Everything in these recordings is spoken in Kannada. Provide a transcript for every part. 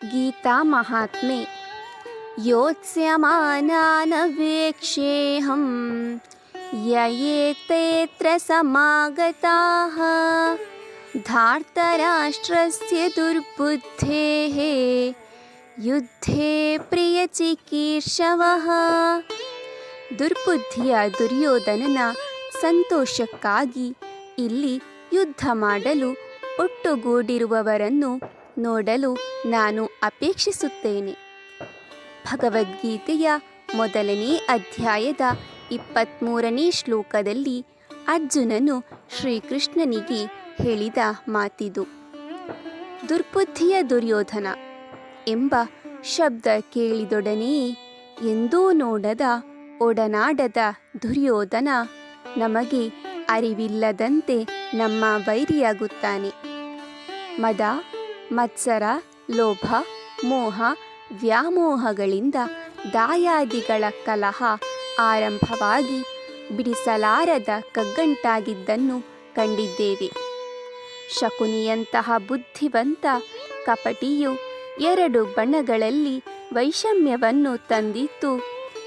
गीतामहात्म्ये योत्स्यमानानवेक्षेऽहं य एतेऽत्र समागताः धार्तराष्ट्रस्य दुर्बुद्धेः ಯುದ್ಧೇ ಪ್ರಿಯಚಿಕೀರ್ಷವಃ ದುರ್ಬುದ್ಧಿಯ ದುರ್ಯೋಧನನ ಸಂತೋಷಕ್ಕಾಗಿ ಇಲ್ಲಿ ಯುದ್ಧ ಮಾಡಲು ಒಟ್ಟುಗೂಡಿರುವವರನ್ನು ನೋಡಲು ನಾನು ಅಪೇಕ್ಷಿಸುತ್ತೇನೆ. ಭಗವದ್ಗೀತೆಯ ಮೊದಲನೇ ಅಧ್ಯಾಯದ ಇಪ್ಪತ್ತ್ಮೂರನೇ ಶ್ಲೋಕದಲ್ಲಿ ಅರ್ಜುನನು ಶ್ರೀಕೃಷ್ಣನಿಗೆ ಹೇಳಿದ ಮಾತಿದು. ದುರ್ಬುದ್ಧಿಯ ದುರ್ಯೋಧನ ಎಂಬ ಶಬ್ದ ಕೇಳಿದೊಡನೆಯೇ ಎಂದೂ ನೋಡದ ಒಡನಾಡದ ದುರ್ಯೋಧನ ನಮಗೆ ಅರಿವಿಲ್ಲದಂತೆ ನಮ್ಮ ವೈರಿಯಾಗುತ್ತಾನೆ. ಮದ ಮತ್ಸರ, ಲೋಭ, ಮೋಹ, ವ್ಯಾಮೋಹಗಳಿಂದ ದಾಯಾದಿಗಳ ಕಲಹ ಆರಂಭವಾಗಿ ಬಿಡಿಸಲಾರದ ಕಗ್ಗಂಟಾಗಿದ್ದನ್ನು ಕಂಡಿದ್ದೇವೆ. ಶಕುನಿಯಂತಹ ಬುದ್ಧಿವಂತ ಕಪಟಿಯು ಎರಡು ಬಣಗಳಲ್ಲಿ ವೈಷಮ್ಯವನ್ನು ತಂದಿತ್ತು.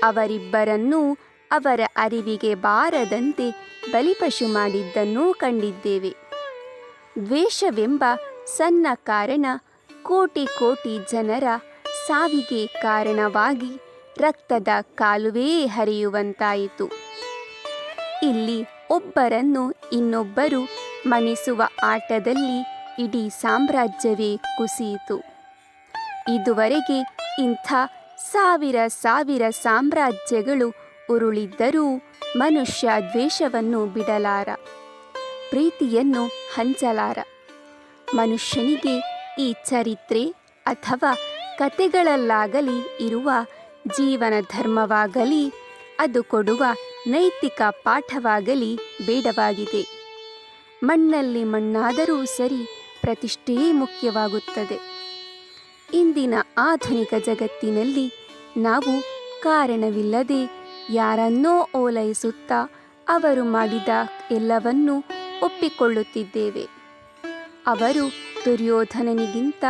ಅವರಿಬ್ಬರನ್ನೂ ಅವರ ಅರಿವಿಗೆ ಬಾರದಂತೆ ಬಲಿಪಶು ಮಾಡಿದ್ದನ್ನೂ ಕಂಡಿದ್ದೇವೆ. ದ್ವೇಷವೆಂಬ ಸಣ್ಣ ಕಾರಣ ಕೋಟಿ ಕೋಟಿ ಜನರ ಸಾವಿಗೆ ಕಾರಣವಾಗಿ ರಕ್ತದ ಕಾಲುವೆಯೇ ಹರಿಯುವಂತಾಯಿತು. ಇಲ್ಲಿ ಒಬ್ಬರನ್ನು ಇನ್ನೊಬ್ಬರು ಮಣಿಸುವ ಆಟದಲ್ಲಿ ಇಡೀ ಸಾಮ್ರಾಜ್ಯವೇ ಕುಸಿಯಿತು. ಇದುವರೆಗೆ ಇಂಥ ಸಾವಿರ ಸಾವಿರ ಸಾಮ್ರಾಜ್ಯಗಳು ಉರುಳಿದ್ದರೂ ಮನುಷ್ಯ ದ್ವೇಷವನ್ನು ಬಿಡಲಾರ, ಪ್ರೀತಿಯನ್ನು ಹಂಚಲಾರ. ಮನುಷ್ಯನಿಗೆ ಈ ಚರಿತ್ರೆ ಅಥವಾ ಕತೆಗಳಲ್ಲಾಗಲಿ ಇರುವ ಜೀವನ ಧರ್ಮವಾಗಲಿ, ಅದು ಕೊಡುವ ನೈತಿಕ ಪಾಠವಾಗಲಿ ಬೇಡವಾಗಿದೆ. ಮಣ್ಣಲ್ಲಿ ಮಣ್ಣಾದರೂ ಸರಿ ಪ್ರತಿಷ್ಠೆಯೇ ಮುಖ್ಯವಾಗುತ್ತದೆ. ಇಂದಿನ ಆಧುನಿಕ ಜಗತ್ತಿನಲ್ಲಿ ನಾವು ಕಾರಣವಿಲ್ಲದೆ ಯಾರನ್ನೋ ಓಲೈಸುತ್ತಾ ಅವರು ಮಾಡಿದ ಎಲ್ಲವನ್ನೂ ಒಪ್ಪಿಕೊಳ್ಳುತ್ತಿದ್ದೇವೆ. ಅವರು ದುರ್ಯೋಧನನಿಗಿಂತ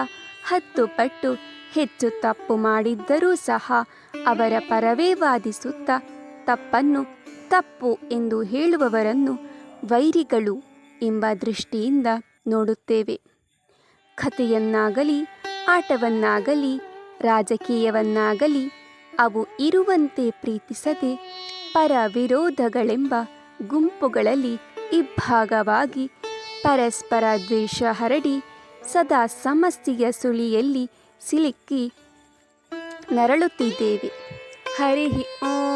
ಹತ್ತು ಪಟ್ಟು ಹೆಚ್ಚು ತಪ್ಪು ಮಾಡಿದ್ದರೂ ಸಹ ಅವರ ಪರವೇ ವಾದಿಸುತ್ತಾ ತಪ್ಪನ್ನು ತಪ್ಪು ಎಂದು ಹೇಳುವವರನ್ನು ವೈರಿಗಳು ಎಂಬ ದೃಷ್ಟಿಯಿಂದ ನೋಡುತ್ತೇವೆ. ಕಥೆಯನ್ನಾಗಲಿ, ಆಟವನ್ನಾಗಲಿ, ರಾಜಕೀಯವನ್ನಾಗಲಿ ಅವು ಇರುವಂತೆ ಪ್ರೀತಿಸದೆ ಪರ ವಿರೋಧಗಳೆಂಬ ಗುಂಪುಗಳಲ್ಲಿ ಇಬ್ಬಾಗವಾಗಿ ಪರಸ್ಪರ ದ್ವೇಷ ಹರಡಿ ಸದಾ ಸಮಸ್ತಿಯ ಸುಳಿಯಲ್ಲಿ ಸಿಲುಕಿ ನರಳುತ್ತಿದ್ದೇವೆ. ಹರಿಹಿ ಓಂ.